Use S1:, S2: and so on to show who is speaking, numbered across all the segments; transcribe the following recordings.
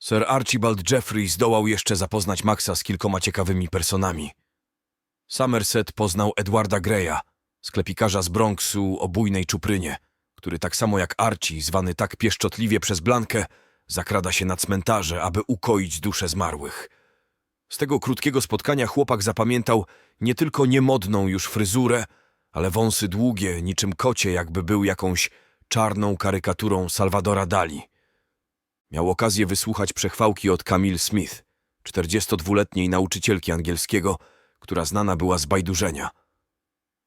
S1: Sir Archibald Jeffrey zdołał jeszcze zapoznać Maxa z kilkoma ciekawymi personami. Somerset poznał Edwarda Greya, sklepikarza z Bronxu o bujnej czuprynie, który tak samo jak Archie, zwany tak pieszczotliwie przez Blankę, zakrada się na cmentarze, aby ukoić dusze zmarłych. Z tego krótkiego spotkania chłopak zapamiętał nie tylko niemodną już fryzurę, ale wąsy długie, niczym kocie, jakby był jakąś czarną karykaturą Salvadora Dali. Miał okazję wysłuchać przechwałki od Camille Smith, 42-letniej nauczycielki angielskiego, która znana była z bajdurzenia.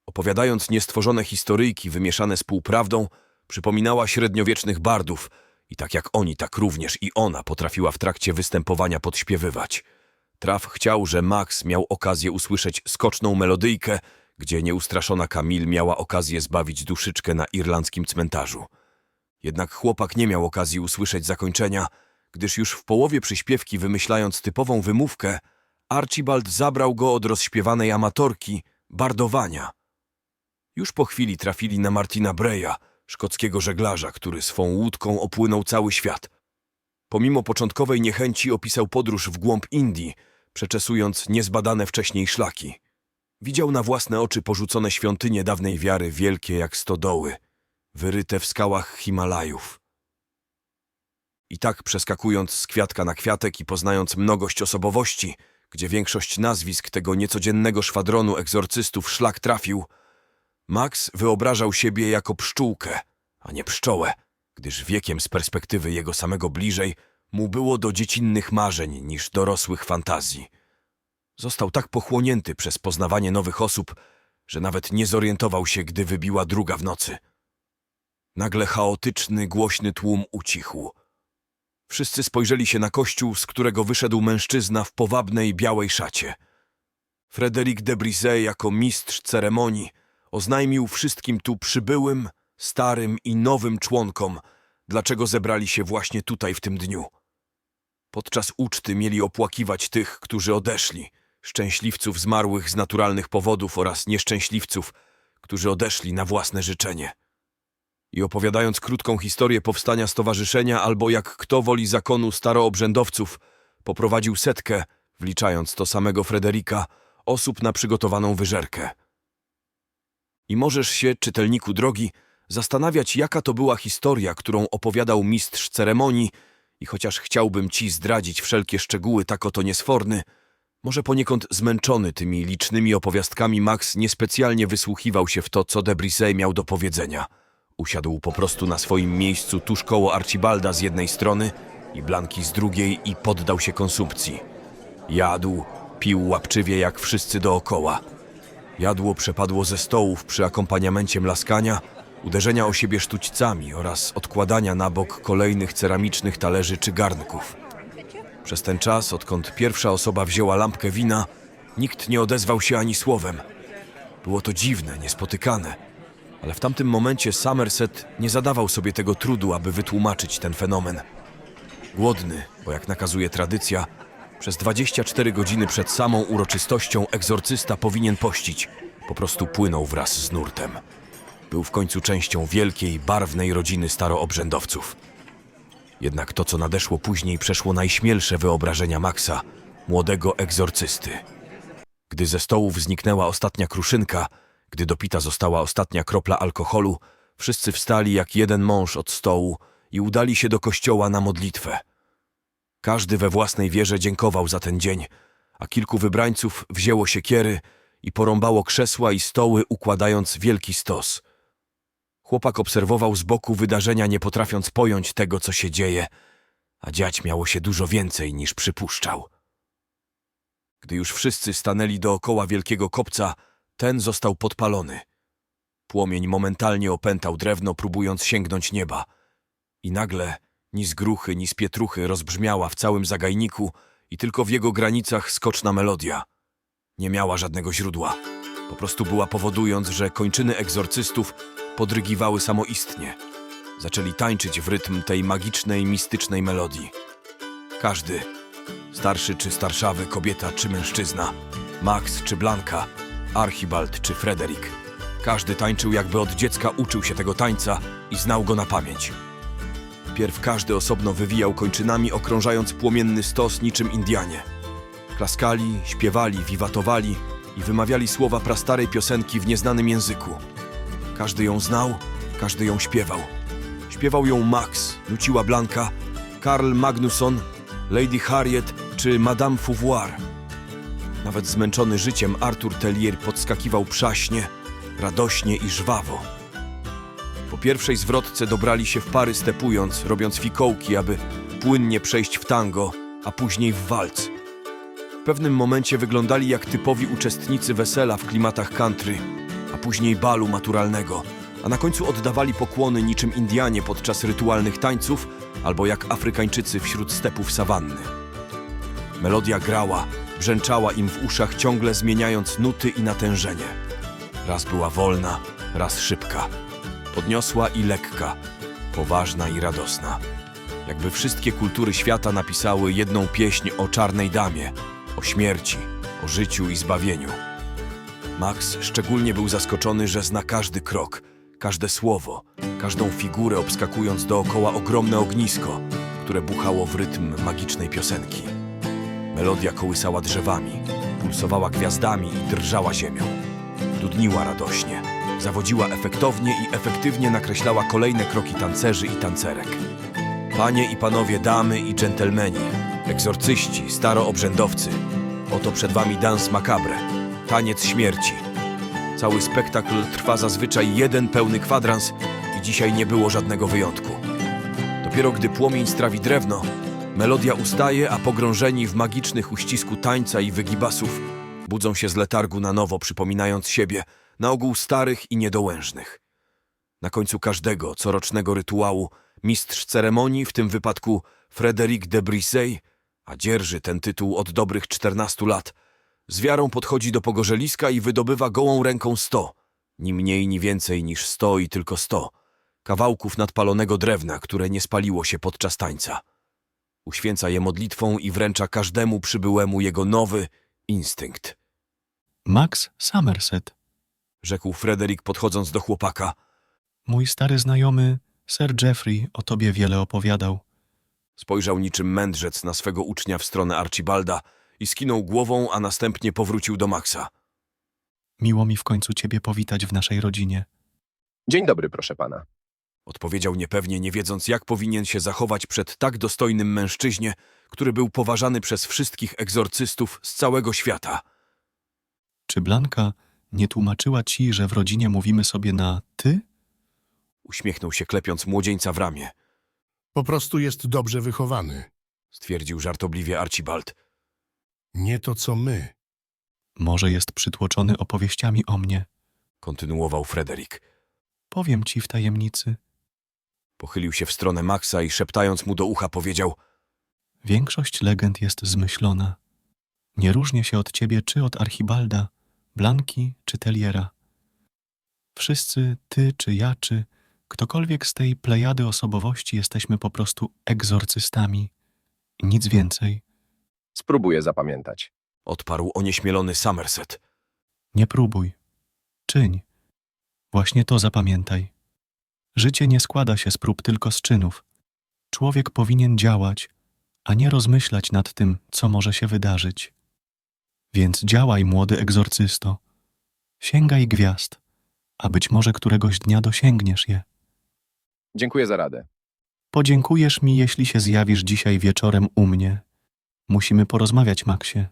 S1: Opowiadając niestworzone historyjki wymieszane z półprawdą, przypominała średniowiecznych bardów i tak jak oni, tak również i ona potrafiła w trakcie występowania podśpiewywać. Traf chciał, że Max miał okazję usłyszeć skoczną melodyjkę, gdzie nieustraszona Camille miała okazję zbawić duszyczkę na irlandzkim cmentarzu. Jednak chłopak nie miał okazji usłyszeć zakończenia, gdyż już w połowie przyśpiewki wymyślając typową wymówkę, Archibald zabrał go od rozśpiewanej amatorki, bardowania. Już po chwili trafili na Martina Breya, szkockiego żeglarza, który swą łódką opłynął cały świat. Pomimo początkowej niechęci opisał podróż w głąb Indii, przeczesując niezbadane wcześniej szlaki. Widział na własne oczy porzucone świątynie dawnej wiary, wielkie jak stodoły, wyryte w skałach Himalajów. I tak przeskakując z kwiatka na kwiatek i poznając mnogość osobowości, gdzie większość nazwisk tego niecodziennego szwadronu egzorcystów szlak trafił, Max wyobrażał siebie jako pszczółkę, a nie pszczołę, gdyż wiekiem z perspektywy jego samego bliżej mu było do dziecinnych marzeń niż dorosłych fantazji. Został tak pochłonięty przez poznawanie nowych osób, że nawet nie zorientował się, gdy wybiła druga w nocy. Nagle chaotyczny, głośny tłum ucichł. Wszyscy spojrzeli się na kościół, z którego wyszedł mężczyzna w powabnej białej szacie. Frederic de Brisey jako mistrz ceremonii oznajmił wszystkim tu przybyłym, starym i nowym członkom, dlaczego zebrali się właśnie tutaj w tym dniu. Podczas uczty mieli opłakiwać tych, którzy odeszli, szczęśliwców zmarłych z naturalnych powodów oraz nieszczęśliwców, którzy odeszli na własne życzenie. I opowiadając krótką historię powstania stowarzyszenia albo jak kto woli zakonu staroobrzędowców, poprowadził setkę, wliczając to samego Frederika, osób na przygotowaną wyżerkę. I możesz się, czytelniku drogi, zastanawiać, jaka to była historia, którą opowiadał mistrz ceremonii i chociaż chciałbym ci zdradzić wszelkie szczegóły tak oto niesforny, może poniekąd zmęczony tymi licznymi opowiastkami Max niespecjalnie wysłuchiwał się w to, co de Brisey miał do powiedzenia. Usiadł po prostu na swoim miejscu tuż koło Archibalda z jednej strony i Blanki z drugiej i poddał się konsumpcji. Jadł, pił łapczywie jak wszyscy dookoła. Jadło przepadło ze stołów przy akompaniamencie mlaskania, uderzenia o siebie sztućcami oraz odkładania na bok kolejnych ceramicznych talerzy czy garnków. Przez ten czas, odkąd pierwsza osoba wzięła lampkę wina, nikt nie odezwał się ani słowem. Było to dziwne, niespotykane, ale w tamtym momencie Somerset nie zadawał sobie tego trudu, aby wytłumaczyć ten fenomen. Głodny, bo jak nakazuje tradycja, przez 24 godziny przed samą uroczystością egzorcysta powinien pościć. Po prostu płynął wraz z nurtem. Był w końcu częścią wielkiej, barwnej rodziny staroobrzędowców. Jednak to, co nadeszło później, przeszło najśmielsze wyobrażenia Maxa, młodego egzorcysty. Gdy ze stołów zniknęła ostatnia kruszynka, gdy dopita została ostatnia kropla alkoholu, wszyscy wstali jak jeden mąż od stołu i udali się do kościoła na modlitwę. Każdy we własnej wierze dziękował za ten dzień, a kilku wybrańców wzięło siekiery i porąbało krzesła i stoły, układając wielki stos. Chłopak obserwował z boku wydarzenia, nie potrafiąc pojąć tego, co się dzieje, a dziać miało się dużo więcej niż przypuszczał. Gdy już wszyscy stanęli dookoła wielkiego kopca, ten został podpalony. Płomień momentalnie opętał drewno, próbując sięgnąć nieba. I nagle ni z gruchy, ni z pietruchy rozbrzmiała w całym zagajniku i tylko w jego granicach skoczna melodia. Nie miała żadnego źródła. Po prostu była powodując, że kończyny egzorcystów podrygiwały samoistnie. Zaczęli tańczyć w rytm tej magicznej, mistycznej melodii. Każdy, starszy czy starszawy, kobieta czy mężczyzna, Max czy Blanka, Archibald czy Frederick. Każdy tańczył jakby od dziecka uczył się tego tańca i znał go na pamięć. Wpierw każdy osobno wywijał kończynami, okrążając płomienny stos niczym Indianie. Klaskali, śpiewali, wiwatowali i wymawiali słowa prastarej piosenki w nieznanym języku. Każdy ją znał, każdy ją śpiewał. Śpiewał ją Max, nuciła Blanka, Karl Magnusson, Lady Harriet czy Madame Fouvoir. Nawet zmęczony życiem Arthur Tellier podskakiwał przaśnie, radośnie i żwawo. Po pierwszej zwrotce dobrali się w pary stepując, robiąc fikołki, aby płynnie przejść w tango, a później w walc. W pewnym momencie wyglądali jak typowi uczestnicy wesela w klimatach country, a później balu maturalnego, a na końcu oddawali pokłony niczym Indianie podczas rytualnych tańców albo jak Afrykańczycy wśród stepów sawanny. Melodia grała, brzęczała im w uszach, ciągle zmieniając nuty i natężenie. Raz była wolna, raz szybka, podniosła i lekka, poważna i radosna. Jakby wszystkie kultury świata napisały jedną pieśń o czarnej damie, o śmierci, o życiu i zbawieniu. Max szczególnie był zaskoczony, że zna każdy krok, każde słowo, każdą figurę, obskakując dookoła ogromne ognisko, które buchało w rytm magicznej piosenki. Melodia kołysała drzewami, pulsowała gwiazdami i drżała ziemią. Dudniła radośnie, zawodziła efektownie i efektywnie nakreślała kolejne kroki tancerzy i tancerek. Panie i panowie, damy i dżentelmeni, egzorcyści, staroobrzędowcy, oto przed wami dans macabre, taniec śmierci. Cały spektakl trwa zazwyczaj jeden pełny kwadrans i dzisiaj nie było żadnego wyjątku. Dopiero gdy płomień strawi drewno, melodia ustaje, a pogrążeni w magicznych uścisku tańca i wygibasów budzą się z letargu na nowo, przypominając siebie, na ogół starych i niedołężnych. Na końcu każdego corocznego rytuału mistrz ceremonii, w tym wypadku Frédéric de Brisey, a dzierży ten tytuł od dobrych 14 lat, z wiarą podchodzi do pogorzeliska i wydobywa gołą ręką sto, ni mniej, ni więcej niż sto i tylko sto, kawałków nadpalonego drewna, które nie spaliło się podczas tańca. Uświęca je modlitwą i wręcza każdemu przybyłemu jego nowy instynkt,
S2: Max Somerset,
S1: rzekł Frederick podchodząc do chłopaka.
S2: mój stary znajomy, Sir Jeffrey, o tobie wiele opowiadał.
S1: Spojrzał niczym mędrzec na swego ucznia w stronę Archibalda i skinął głową, a następnie powrócił do Maxa.
S2: Miło mi w końcu ciebie powitać w naszej rodzinie.
S3: Dzień dobry, proszę pana.
S1: Odpowiedział niepewnie, nie wiedząc, jak powinien się zachować przed tak dostojnym mężczyźnie, który był poważany przez wszystkich egzorcystów z całego świata.
S2: Czy Blanka nie tłumaczyła ci, że w rodzinie mówimy sobie na ty?
S1: Uśmiechnął się, klepiąc młodzieńca w ramię.
S4: Po prostu jest dobrze wychowany.
S1: Stwierdził żartobliwie Archibald.
S4: Nie to co my.
S2: Może jest przytłoczony opowieściami o mnie.
S1: Kontynuował Frederick.
S2: Powiem ci w tajemnicy.
S1: Pochylił się w stronę Maxa i szeptając mu do ucha powiedział
S2: Większość legend jest zmyślona. Nie różnię się od ciebie czy od Archibalda, Blanki czy Teliera. Wszyscy, ty czy ja, czy ktokolwiek z tej plejady osobowości jesteśmy po prostu egzorcystami. Nic więcej.
S3: Spróbuję zapamiętać.
S1: Odparł onieśmielony Somerset.
S2: Nie próbuj. Czyń. Właśnie to zapamiętaj. Życie nie składa się z prób, tylko z czynów. Człowiek powinien działać, a nie rozmyślać nad tym, co może się wydarzyć. Więc działaj, młody egzorcysto. Sięgaj gwiazd, a być może któregoś dnia dosięgniesz je.
S3: Dziękuję za radę.
S2: Podziękujesz mi, jeśli się zjawisz dzisiaj wieczorem u mnie. Musimy porozmawiać, Maxie.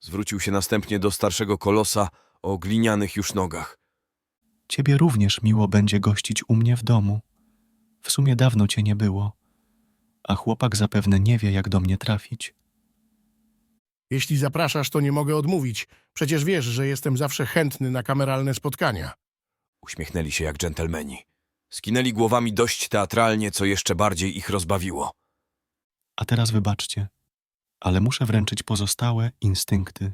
S1: Zwrócił się następnie do starszego kolosa o glinianych już nogach.
S2: Ciebie również miło będzie gościć u mnie w domu. W sumie dawno cię nie było, a chłopak zapewne nie wie, jak do mnie trafić.
S4: Jeśli zapraszasz, to nie mogę odmówić. Przecież wiesz, że jestem zawsze chętny na kameralne spotkania.
S1: Uśmiechnęli się jak dżentelmeni. Skinęli głowami dość teatralnie, co jeszcze bardziej ich rozbawiło.
S2: A teraz wybaczcie, ale muszę wręczyć pozostałe instynkty.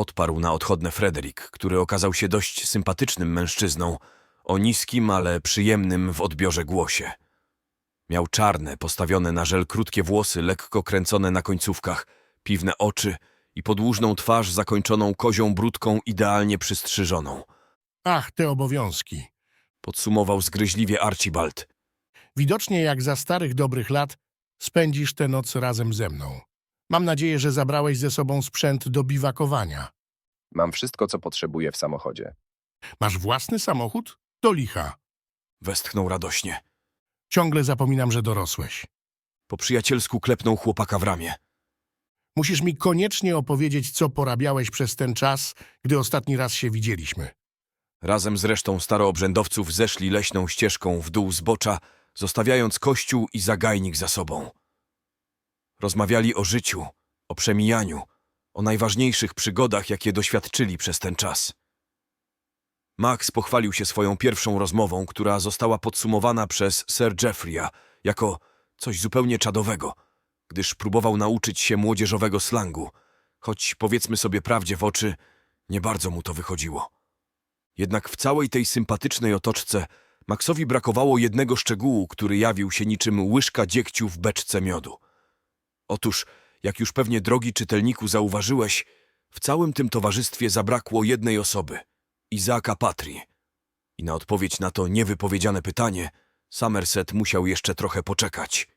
S1: Odparł na odchodne Frederick, który okazał się dość sympatycznym mężczyzną, o niskim, ale przyjemnym w odbiorze głosie. Miał czarne, postawione na żel krótkie włosy, lekko kręcone na końcówkach, piwne oczy i podłużną twarz zakończoną kozią brudką idealnie przystrzyżoną.
S4: Ach, te obowiązki.
S1: Podsumował zgryźliwie Archibald.
S4: Widocznie jak za starych dobrych lat spędzisz tę noc razem ze mną. Mam nadzieję, że zabrałeś ze sobą sprzęt do biwakowania.
S3: Mam wszystko, co potrzebuję w samochodzie.
S4: Masz własny samochód? Do licha.
S1: Westchnął radośnie.
S4: Ciągle zapominam, że dorosłeś.
S1: Po przyjacielsku klepnął chłopaka w ramię.
S4: Musisz mi koniecznie opowiedzieć, co porabiałeś przez ten czas, gdy ostatni raz się widzieliśmy.
S1: Razem z resztą staroobrzędowców zeszli leśną ścieżką w dół zbocza, zostawiając kościół i zagajnik za sobą. Rozmawiali o życiu, o przemijaniu, o najważniejszych przygodach, jakie doświadczyli przez ten czas. Max pochwalił się swoją pierwszą rozmową, która została podsumowana przez Sir Jeffreya jako coś zupełnie czadowego, gdyż próbował nauczyć się młodzieżowego slangu, choć powiedzmy sobie prawdzie w oczy, nie bardzo mu to wychodziło. Jednak w całej tej sympatycznej otoczce Maxowi brakowało jednego szczegółu, który jawił się niczym łyżka dziegciu w beczce miodu. Otóż, jak już pewnie drogi czytelniku zauważyłeś, w całym tym towarzystwie zabrakło jednej osoby Izaaka Patri. I na odpowiedź na to niewypowiedziane pytanie Somerset musiał jeszcze trochę poczekać.